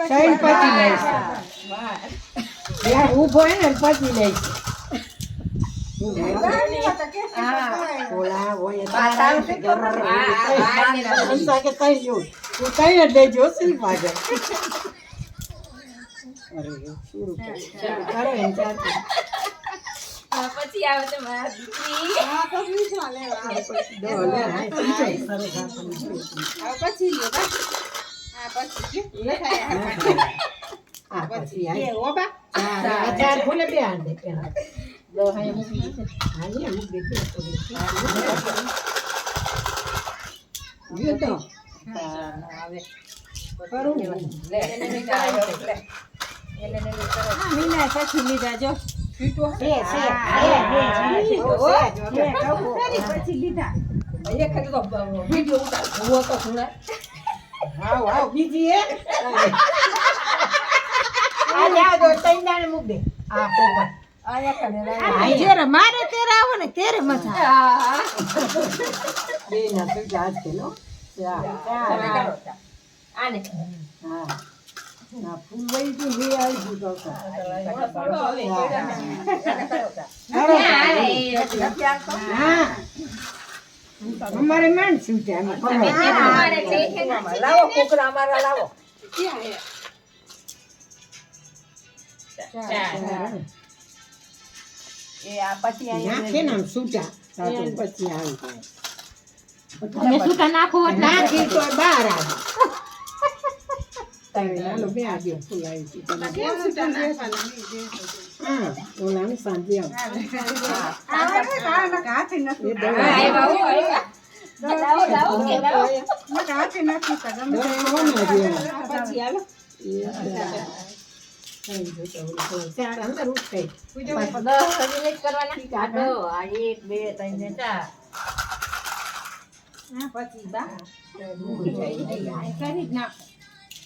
ત્રણ પછી લઈશ યાર ઊભો હે. ને પછી લઈશ પછી આવે તો મારા દીકરી. દો પછી લીધા હા આ ચાર ભૂલે બે આંડે પેલા દો હાય મૂકી દીધે હા લે મૂકી દે તો હાવ હાવ. બીજી એ આ લે આ દો તઈ દાણે મૂક દે આ પોપટ જ્યારે મારે ત્યારે આવો ને ત્યારે મજા આવે. બે ના તો જાજ કેલો. આને. હા. ના ફૂલ વઈ ગયું લે આવી ગયું તો હા. અમારે માંડ શું છે લાવો કોકરા અમારા લાવો. નાખે ને સૂટા પછી આવી તમે સૂકા નાખો નાખી તો બહાર આવે. બે આવ્યો ફૂલ આવી ઓલાને સાંજે આવે એ દવા લાવો લાવો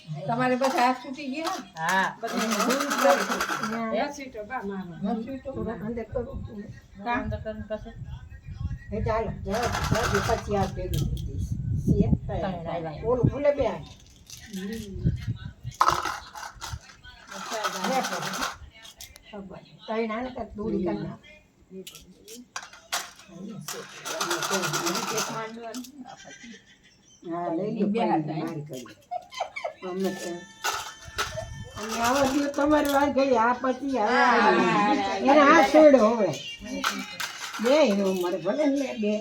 આ બે તમારે બધા હાથ છૂટી ગયા? હા. અંદર કરીને પછી? ચાલો જાઓ પછી આ ભેગું થઈ જઈશ. ત્રણ ઓલું ભૂલે બે કરી હા, લઈ લ્યો મારી કરી. અમને તો- અને આવો દિવસ તમારી વાત ગઈ આ પછી. એને આ છોડો હવે બે એનો મારે ભલે ને બે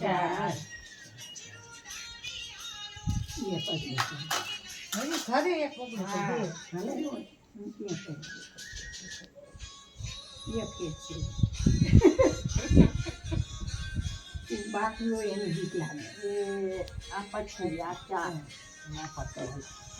ચાર એ પછી કરું? એક બાકી હોય એને જીત લાગે. એ આ પછી આ ચાર પછી.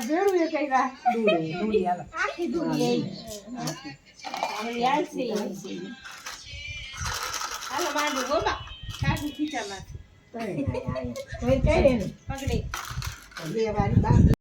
થેલી એ છે. કઈ. જો આમ જોયું જ ને. આ ત્રણ વચ્ચે નાખવા આવે. બે હે બાપા. આને લોહી પીવું આમાં કેટલા હે હા નાખ દીધું તારું થી કર્યા પછી દૂરે, દૂરે હાલો. કઈ કઈ એને? બે વારી બાકી.